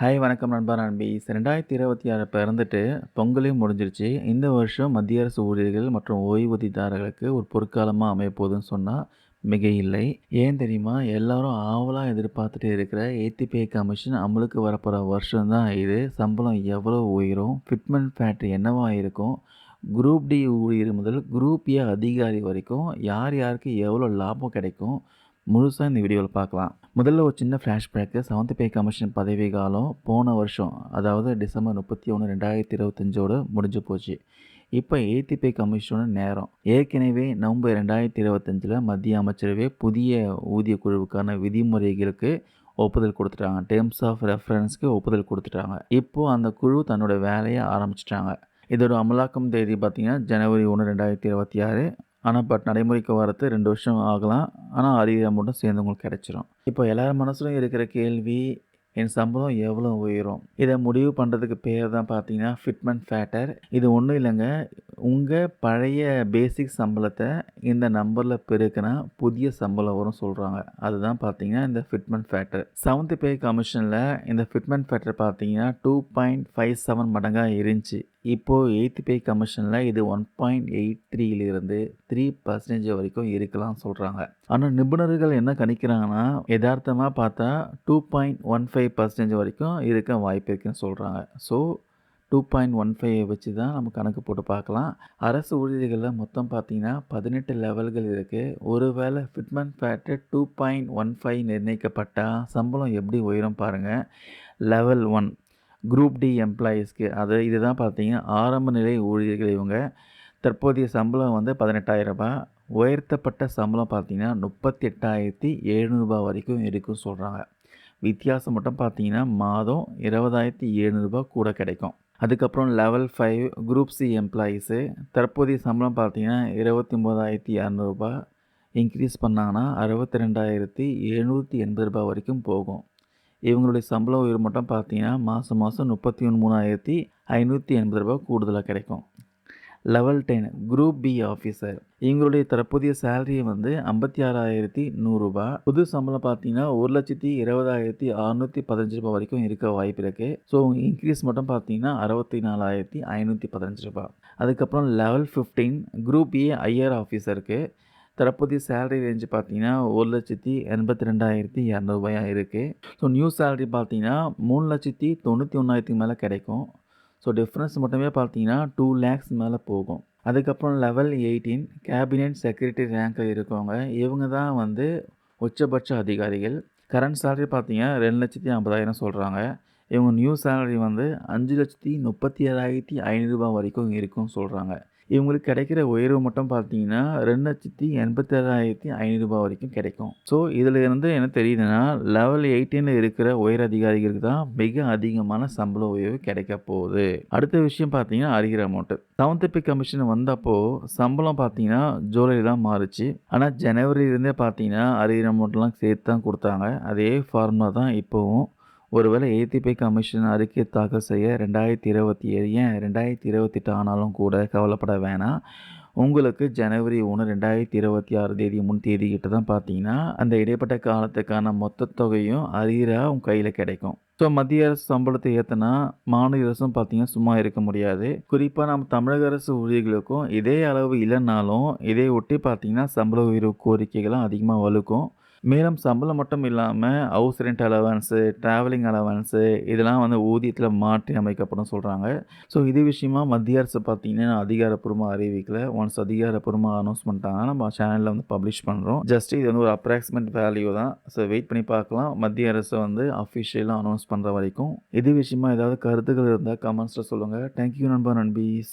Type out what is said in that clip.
Hi வணக்கம் நண்பா நண்பீஸ் ரெண்டாயிரத்தி இருபத்தி ஆறு பிறந்துட்டு பொங்கலையும் முடிஞ்சிருச்சு. இந்த வருஷம் மத்திய அரசு ஊழியர்கள் மற்றும் ஓய்வூதியதாரர்களுக்கு ஒரு பொற்காலமாக அமையப்போகுதுன்னு சொன்னால் மிக இல்லை. ஏன் தெரியுமா? எல்லாரும் ஆவலாக எதிர்பார்த்துட்டு இருக்கிற ஏத்திபே கமிஷன் அமலுக்கு வரப்போகிற வருஷம் தான் இது. சம்பளம் எவ்வளோ உயரும்? ஃபிட்மெண்ட் ஃபேக்ட்ரி என்னவாக இருக்கும்? குரூப் டி ஊழியர் முதல் குரூப் ஏ அதிகாரி வரைக்கும் யார் யாருக்கு எவ்வளோ லாபம் கிடைக்கும்? முழுசாக இந்த வீடியோவில் பார்க்கலாம் முதல்ல ஒரு சின்ன ஃப்ளாஷ்பேக்கு செவன்த் பே கமிஷன் பதவி காலம் போன வருஷம் அதாவது டிசம்பர் முப்பத்தி ஒன்று ரெண்டாயிரத்தி இருபத்தஞ்சோடு முடிஞ்சு போச்சு. இப்போ எயித்து பே கமிஷனோட நேரம். ஏற்கனவே நவம்பர் ரெண்டாயிரத்தி இருபத்தஞ்சில் மத்திய அமைச்சரவை புதிய ஊதிய குழுவுக்கான விதிமுறைகளுக்கு ஒப்புதல் கொடுத்துட்டாங்க. டேர்ம்ஸ் ஆஃப் ரெஃபரன்ஸ்க்கு ஒப்புதல் கொடுத்துட்டாங்க. இப்போது அந்த குழு தன்னோட வேலையை ஆரம்பிச்சிட்டாங்க. இதோட அமலாக்கம் தேதி பார்த்திங்கன்னா ஜனவரி ஒன்று ரெண்டாயிரத்தி இருபத்தி ஆறு ஆனால் பட் நடைமுறைக்கு வரது ரெண்டு வருஷம் ஆகலாம். ஆனால் அறிவியல் மட்டும் சேர்ந்து உங்களுக்கு கிடச்சிரும். இப்போ எல்லார் மனசுலையும் இருக்கிற கேள்வி என் சம்பளம் எவ்வளோ உயரும்? இதை முடிவு பண்ணுறதுக்கு பேர் தான் பார்த்தீங்கன்னா ஃபிட்மெண்ட் ஃபேட்டர் இது ஒன்றும் இல்லைங்க. உங்கள் பழைய பேசிக் சம்பளத்தை இந்த நம்பரில் பெருக்கினா புதிய சம்பளம் வரும் சொல்கிறாங்க அதுதான் பார்த்தீங்கன்னா இந்த ஃபிட்மெண்ட் ஃபேக்டர் செவன்த் பே கமிஷனில் இந்த ஃபிட்மெண்ட் ஃபேக்டர் பார்த்தீங்கன்னா டூ பாயிண்ட் ஃபைவ் செவன் மடங்காக இருந்துச்சு. இப்போது எயித் பே கமிஷனில் இது ஒன் பாயிண்ட் எயிட் த்ரீலேருந்து த்ரீ பர்சன்டேஜ் வரைக்கும் இருக்கலாம்னு சொல்கிறாங்க ஆனால் நிபுணர்கள் என்ன கணிக்கிறாங்கன்னா யதார்த்தமாக பார்த்தா two point one five percentage வரைக்கும் இருக்க வாய்ப்பு இருக்குன்னு சொல்கிறாங்க so two point one five வச்சு தான் நம்ம கணக்கு போட்டு பார்க்கலாம். அரசு ஊழியர்களில் மொத்தம் பார்த்தீங்கன்னா பதினெட்டு லெவல்கள் இருக்குது ஒருவேளை fitment factor two point one five நிர்ணயிக்கப்பட்டால் சம்பளம் எப்படி உயரும் பாருங்கள் லெவல் ஒன் குரூப் டி எம்ப்ளாயீஸ்க்கு அது இதுதான் பார்த்தீங்கன்னா ஆரம்ப நிலை ஊழியர்கள் இவங்க. தற்போதைய சம்பளம் வந்து பதினெட்டாயிரரூபா உயர்த்தப்பட்ட சம்பளம் பார்த்திங்கன்னா முப்பத்தி எட்டாயிரத்தி எழுநூறுபா வரைக்கும் இருக்குன்னு சொல்கிறாங்க வித்தியாசம் மட்டும் பார்த்தீங்கன்னா மாதம் இருபதாயிரத்தி எழுநூறுபா கூட கிடைக்கும். அதுக்கப்புறம் level five group C employees தற்போதைய சம்பளம் பார்த்தீங்கன்னா இருபத்தி ஒம்பதாயிரத்தி இரநூறுபா இன்க்ரீஸ் பண்ணாங்கன்னா அறுபத்தி ரெண்டாயிரத்தி எழுநூற்றி எண்பது ரூபாய் வரைக்கும் போகும். இவங்களுடைய சம்பள உயர்வு மட்டும் பார்த்தீங்கன்னா மாதம் மாதம் முப்பத்தி ஒன்று மூணாயிரத்தி ஐநூற்றி எண்பது ரூபாய் கூடுதலாக கிடைக்கும். Level ten group B officer. இவங்களுடைய தற்போதைய சேலரியை வந்து ஐம்பத்தி ஆறாயிரத்தி நூறுரூபா புது சம்பளம் பார்த்தீங்கன்னா ஒரு லட்சத்தி இருபதாயிரத்தி அறுநூற்றி பதினஞ்சு ரூபாய் வரைக்கும் இருக்க வாய்ப்பு இருக்குது ஸோ இன்க்ரீஸ் மட்டும் பார்த்தீங்கன்னா அறுபத்தி நாலாயிரத்தி ஐநூற்றி பதினஞ்சு ரூபாய் அதுக்கப்புறம் level fifteen group A IR ஆஃபீஸருக்கு தற்போதைய சேலரி ரேஞ்சு பார்த்தீங்கன்னா ஒரு லட்சத்தி எண்பத்தி ரெண்டாயிரத்தி இரநூறுபாயாக இருக்குது ஸோ நியூ சேலரி பார்த்தீங்கன்னா மூணு லட்சத்தி தொண்ணூற்றி ஒன்றாயிரத்துக்கு மேலே கிடைக்கும். ஸோ டிஃப்ரென்ஸ் மட்டுமே பார்த்தீங்கன்னா டூ லேக்ஸ் மேலே போகும். அதுக்கப்புறம் லெவல் எயிட்டீன் கேபினெட் செக்ரட்டரி ரேங்கில் இருக்கவங்க இவங்க தான் வந்து உச்சபட்ச அதிகாரிகள். கரண்ட் சேலரி பார்த்தீங்கன்னா ரெண்டு லட்சத்தி ஐம்பதாயிரம் சொல்கிறாங்க இவங்க நியூ சேலரி வந்து அஞ்சு லட்சத்தி முப்பத்தி ஏழாயிரத்தி ஐநூறுரூபா வரைக்கும் இருக்கும்னு சொல்கிறாங்க இவங்களுக்கு கிடைக்கிற உயர்வு மட்டும் பார்த்தீங்கன்னா ரெண்டு லட்சத்தி எண்பத்தேழாயிரத்தி ஐநூறுரூபா வரைக்கும் கிடைக்கும். ஸோ இதில் இருந்து என்ன தெரியுதுன்னா லெவல் எயிட்டீனில் இருக்கிற உயர் அதிகாரிகளுக்கு தான் மிக அதிகமான சம்பள உயர்வு கிடைக்க போகுது. அடுத்த விஷயம் பார்த்தீங்கன்னா அறிகிற அமௌண்ட்டு செவன்த் பே கமிஷன் வந்தப்போ சம்பளம் பார்த்தீங்கன்னா ஜூலையில் தான் மாறுச்சு. ஆனால் ஜனவரியிலேருந்தே பார்த்தீங்கன்னா அறிகிற அமௌண்ட்லாம் சேர்த்து தான் கொடுத்தாங்க. அதே ஃபார்முலா தான் இப்போவும். ஒருவேளை ஏடிபி கமிஷன் அறிக்கை தாக்கல் செய்ய ரெண்டாயிரத்தி இருபத்தி ஏழு ஏன் ரெண்டாயிரத்தி இருபத்தெட்டு ஆனாலும் கூட கவலைப்பட வேணாம். உங்களுக்கு ஜனவரி ஒன்று ரெண்டாயிரத்தி இருபத்தி ஆறு தேதி முன் தேதி கிட்ட தான் பார்த்தீங்கன்னா அந்த இடைப்பட்ட காலத்துக்கான மொத்த தொகையும் அரியராக உங்கள் கையில் கிடைக்கும். ஸோ மத்திய அரசு சம்பளத்தை ஏற்றினா மாநில அரசும் பார்த்தீங்கன்னா சும்மா இருக்க முடியாது. குறிப்பாக நம்ம தமிழக அரசு ஊழியர்களுக்கும் இதே அளவு இல்லைனாலும் இதை ஒட்டி பார்த்தீங்கன்னா சம்பள உயர்வு கோரிக்கைகளும் அதிகமாக வலுக்கும். மேலும் சம்பளம் மட்டும் இல்லாமல் house rent allowance travelling allowance இதெல்லாம் வந்து ஊதியத்தில் மாற்றி அமைக்கப்படும் சொல்கிறாங்க ஸோ இது விஷயமா மத்திய அரசு பார்த்திங்கன்னா அதிகாரப்பூர்வமாக அறிவிக்கல. ஒன்ஸ் அதிகாரப்பூர்வமாக அனௌன்ஸ் பண்ணிட்டாங்கன்னா நம்ம சேனலில் வந்து பப்ளிஷ் பண்ணுறோம் ஜஸ்ட் இது வந்து ஒரு அப்ராக்சிமேட் வேல்யூ தான். ஸோ வெயிட் பண்ணி பார்க்கலாம். மத்திய அரசு வந்து அஃபிஷியலாக அனௌன்ஸ் பண்ணுற வரைக்கும். இது விஷயமா ஏதாவது கருத்துக்கள் இருந்தால் கமெண்ட்ஸில் சொல்லுங்கள் தேங்க்யூ நண்பா நண்பீஸ்.